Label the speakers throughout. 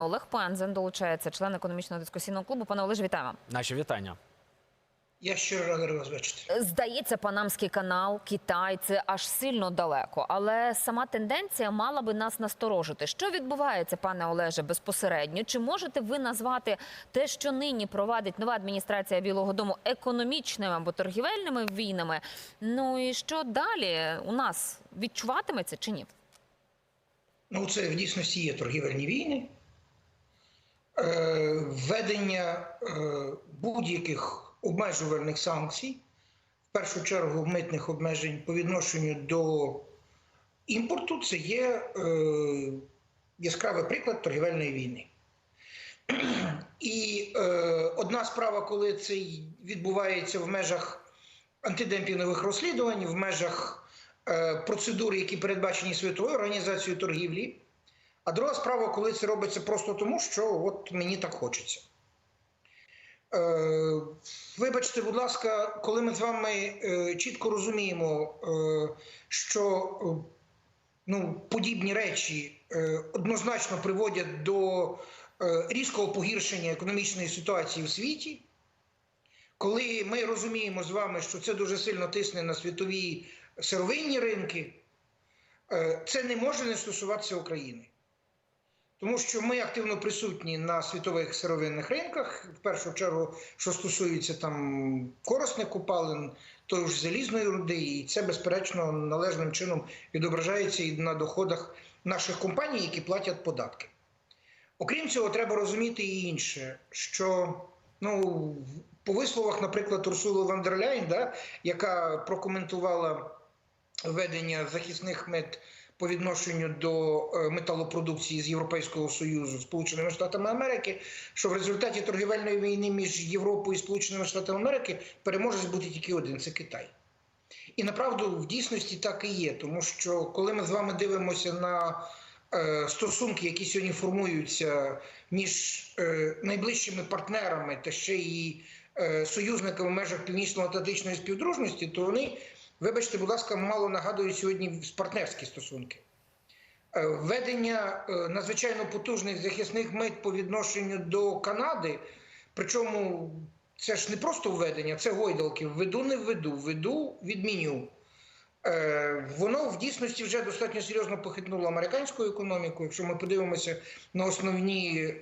Speaker 1: Олег Пензен долучається, член економічного дискусійного клубу. Пане Олеже, вітаємо.
Speaker 2: Наші вітання.
Speaker 3: Я щиро радий вас бачити.
Speaker 1: Здається, Панамський канал, Китай це аж сильно далеко, але сама тенденція мала би нас насторожити. Що відбувається, пане Олеже, безпосередньо? Чи можете ви назвати те, що нині провадить нова адміністрація Білого Дому економічними або торгівельними війнами? Ну і що далі у нас відчуватиметься чи ні?
Speaker 3: Ну, це в дійсності є торгівельні війни. Е, Введення е, будь-яких обмежувальних санкцій, в першу чергу митних обмежень по відношенню до імпорту, це є е, яскравий приклад торгівельної війни. І е, одна справа, коли це відбувається в межах антидемпінгових розслідувань, в межах е, процедур, які передбачені Світовою організацією торгівлі. А друга справа, коли це робиться просто тому, що от мені так хочеться. Е, вибачте, будь ласка, коли ми з вами е, чітко розуміємо, е, що е, ну, подібні речі е, однозначно приводять до е, різкого погіршення економічної ситуації в світі, коли ми розуміємо з вами, що це дуже сильно тисне на світові сировинні ринки, е, це не може не стосуватися України. Тому що ми активно присутні на світових сировинних ринках, в першу чергу, що стосується там корисних купалин, тої ж залізної руди, і це, безперечно, належним чином відображається і на доходах наших компаній, які платять податки. Окрім цього, треба розуміти і інше, що ну, по висловах, наприклад, Урсули ван дер да, яка прокоментувала введення захисних мит по відношенню до е, металопродукції з Європейського Союзу Сполученими Штатами Америки, що в результаті торгівельної війни між Європою і Сполученими Штатами Америки переможець бути тільки один це Китай. І направду в дійсності так і є, тому що коли ми з вами дивимося на е, стосунки, які сьогодні формуються між е, найближчими партнерами та ще е, союзниками в межах північно-атлантичної співдружності, то вони, вибачте, будь ласка, мало нагадують сьогодні партнерські стосунки. Е, Введення е, надзвичайно потужних захисних мит по відношенню до Канади, причому це ж не просто введення, це гойдалки. Введу, не введу, введу, відміню. Е, Воно в дійсності вже достатньо серйозно похитнуло американську економіку. Якщо ми подивимося на основні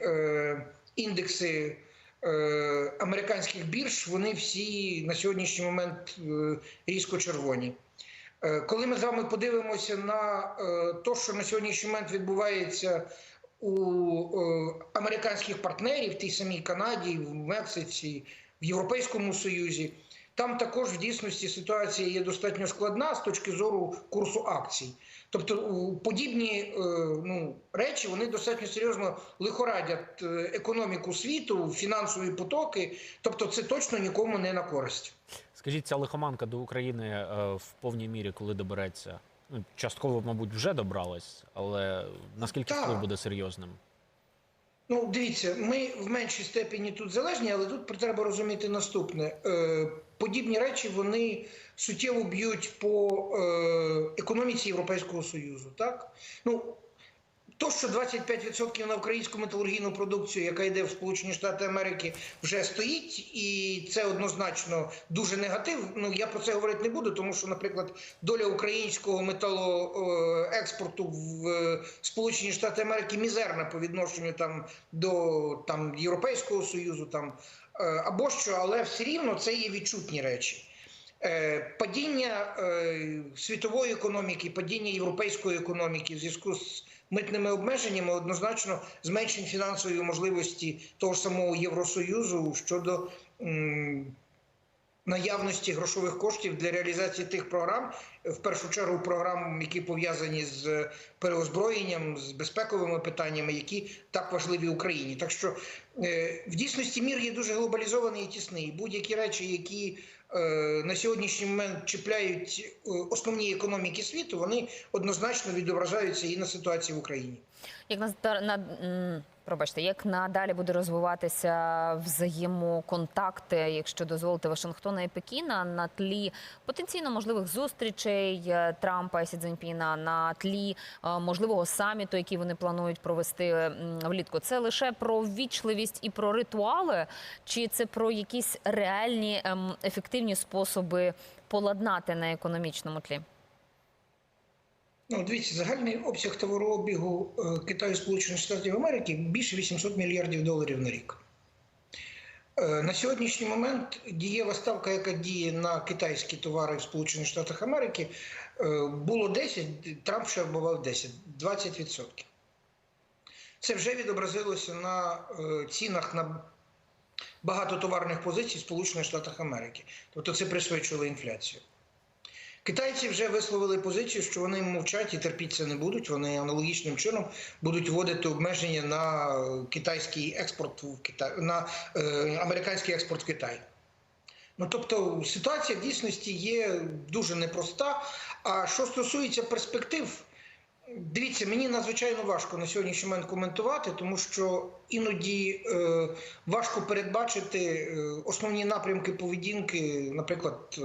Speaker 3: індекси американських бірж, вони всі на сьогоднішній момент е, різко червоні. Е, Коли ми з вами подивимося на е, те, що на сьогоднішній момент відбувається у е, американських партнерів, в тій самій Канаді, в Мексиці, в Європейському Союзі, там також в дійсності ситуація є достатньо складна з точки зору курсу акцій. Тобто подібні е, ну, речі вони достатньо серйозно лихорадять е, економіку світу, фінансові потоки. Тобто, це точно нікому не на користь.
Speaker 2: Скажіть, ця лихоманка до України е, в повній мірі, коли добереться? Ну, частково, мабуть, вже добралась, але наскільки вплив буде серйозним?
Speaker 3: Ну, дивіться, ми в меншій степені тут залежні, але тут треба розуміти наступне: Е, подібні речі вони суттєво б'ють по е, економіці Європейського Союзу. Так? Ну, то, що 25% на українську металургійну продукцію, яка йде в Сполучені Штати Америки, вже стоїть, і це однозначно дуже негатив. Ну я про це говорити не буду, тому що, наприклад, доля українського металоекспорту в е, Сполучені Штати Америки мізерна по відношенню там до там Європейського союзу, там е, або що, але все рівно це є відчутні речі. Е, Падіння е, світової економіки, падіння європейської економіки в зв'язку з митними обмеженнями однозначно зменшень фінансової можливості того ж самого Євросоюзу щодо наявності грошових коштів для реалізації тих програм, в першу чергу програм, які пов'язані з переозброєнням, з безпековими питаннями, які так важливі Україні. Так що е, в дійсності мір є дуже глобалізований і тісний. Будь-які речі, які на сьогоднішній момент чіпляють е, основні економіки світу, вони однозначно відображаються і на ситуації в Україні.
Speaker 1: Як на, Пробачте, як надалі буде розвиватися взаємоконтакти, якщо дозволите Вашингтона і Пекіна на тлі потенційно можливих зустрічей е, Трампа і Сі Цзіньпіна, на тлі е, можливого саміту, який вони планують провести влітку? Це лише про ввічливість і про ритуали, чи це про якісь реальні ем, ефективні способи поладнати на економічному тлі?
Speaker 3: Ну, дивіться, загальний обсяг товарообігу е, Китаю Сполучених Штатів Америки більше 800 мільярдів доларів на рік. Е, На сьогоднішній момент дієва ставка, яка діє на китайські товари в Сполучених Штатах Америки, е, було 10, Трамп ще обував 10, 20%. Це вже відобразилося на цінах на багато товарних позицій в Сполучених Штатах Америки. Тобто це пришвидшило інфляцію. Китайці вже висловили позицію, що вони мовчать і терпіть це не будуть. Вони аналогічним чином будуть вводити обмеження на китайський експорт в Китай, на е, американський експорт в Китай. Ну тобто ситуація в дійсності є дуже непроста. А що стосується перспектив, дивіться, мені надзвичайно важко на сьогоднішній момент коментувати, тому що іноді е, важко передбачити е, основні напрямки поведінки, наприклад, е,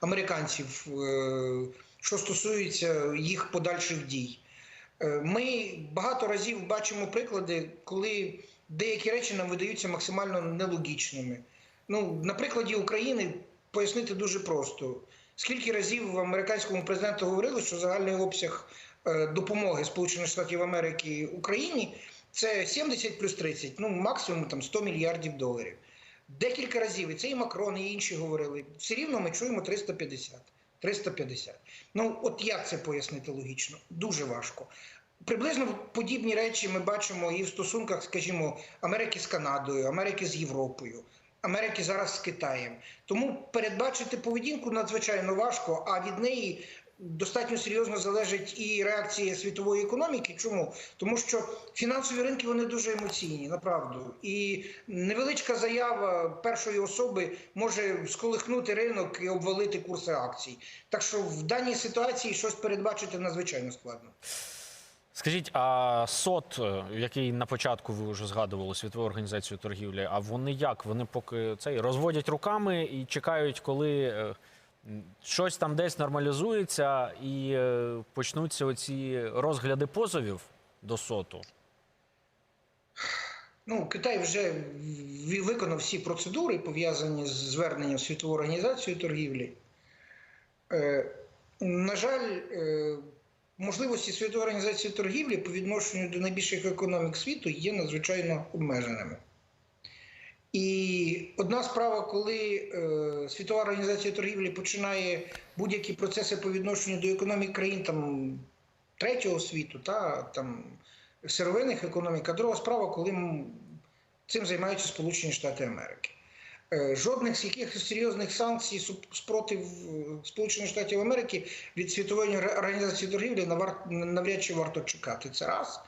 Speaker 3: американців, е, що стосується їх подальших дій. Е, Ми багато разів бачимо приклади, коли деякі речі нам видаються максимально нелогічними. Ну, на прикладі України пояснити дуже просто. Скільки разів американському президенту говорили, що загальний обсяг допомоги Сполучених Штатів Америки Україні це 70 плюс 30, ну максимум там 100 мільярдів доларів. Декілька разів і це і Макрон, і інші говорили. Все рівно ми чуємо 350. 350. Ну, от як це пояснити логічно? Дуже важко. Приблизно подібні речі ми бачимо і в стосунках, скажімо, Америки з Канадою, Америки з Європою, Америки зараз з Китаєм. Тому передбачити поведінку надзвичайно важко, а від неї достатньо серйозно залежить і реакція світової економіки. Чому? Тому що фінансові ринки вони дуже емоційні, направду. І невеличка заява першої особи може сколихнути ринок і обвалити курси акцій. Так що в даній ситуації щось передбачити надзвичайно складно.
Speaker 2: Скажіть, а СОТ, е, який на початку ви вже згадували Світову організацію торгівлі, а вони як? Вони поки цей розводять руками і чекають, коли е, щось там десь нормалізується і е, почнуться оці розгляди позовів до СОТу.
Speaker 3: Ну, Китай вже виконав всі процедури, пов'язані з зверненням в Світову організацію торгівлі. Е, на жаль, е, можливості Світової організації торгівлі по відношенню до найбільших економік світу є надзвичайно обмеженими. І одна справа, коли е, Світова організація торгівлі починає будь-які процеси по відношенню до економік країн там, третього світу, та, там, сировинних економік, а друга справа, коли цим займаються Сполучені Штати Америки. Е, Жодних з якихось серйозних санкцій спротив е, Сполучених Штатів Америки від Світової організації торгівлі навряд чи варто чекати. Це раз.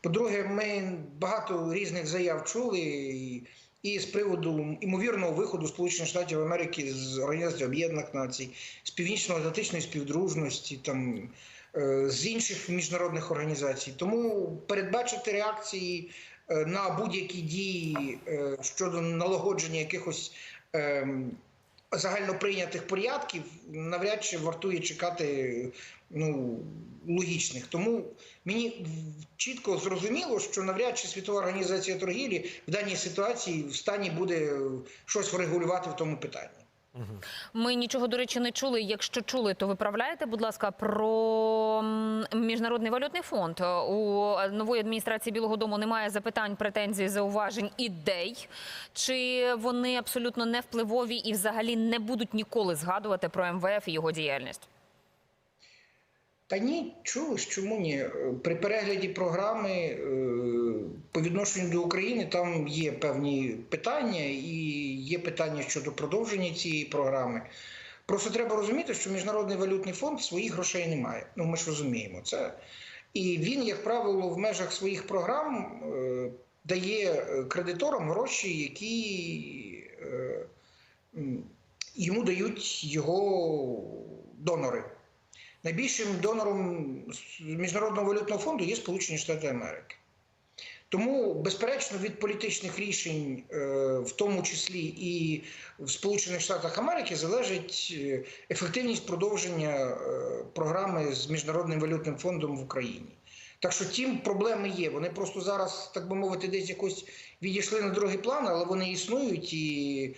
Speaker 3: По-друге, ми багато різних заяв чули і з приводу імовірного виходу Сполучених Штатів Америки з Організації Об'єднаних Націй, з Північно-Атлантичної співдружності, там, е, з інших міжнародних організацій. Тому передбачити реакції е, на будь-які дії е, щодо налагодження якихось загальноприйнятих порядків навряд чи вартує чекати ну, логічних. Тому мені чітко зрозуміло, що навряд чи Світова організація торгівлі в даній ситуації в стані буде щось врегулювати в тому питанні.
Speaker 1: Ми нічого, до речі, не чули. Якщо чули, то виправляйте, будь ласка, про міжнародний валютний фонд. У нової адміністрації Білого Дому немає запитань, претензій, зауважень, ідей. Чи вони абсолютно не впливові і взагалі не будуть ніколи згадувати про МВФ і його діяльність?
Speaker 3: Та ні, чули ж, чому ні? Е, При перегляді програми е, по відношенню до України там є певні питання, і є питання щодо продовження цієї програми. Просто треба розуміти, що Міжнародний валютний фонд своїх грошей не має. Ну ми ж розуміємо це. І він, як правило, в межах своїх програм е, дає кредиторам гроші, які йому дають його донори. Найбільшим донором Міжнародного валютного фонду є Сполучені Штати Америки. Тому, безперечно, від політичних рішень, е, в тому числі і в Сполучених Штатах Америки, залежить е, ефективність продовження е, програми з міжнародним валютним фондом в Україні. Так що тім проблеми є. Вони просто зараз, так би мовити, десь якось відійшли на другий план, але вони існують. І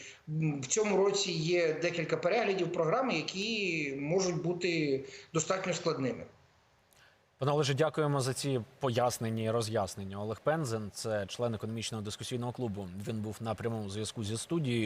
Speaker 3: в цьому році є декілька переглядів програми, які можуть бути достатньо складними.
Speaker 2: Пане Олеже, дякуємо за ці пояснення і роз'яснення. Олег Пензен, це член економічного дискусійного клубу. Він був на прямому зв'язку зі студією.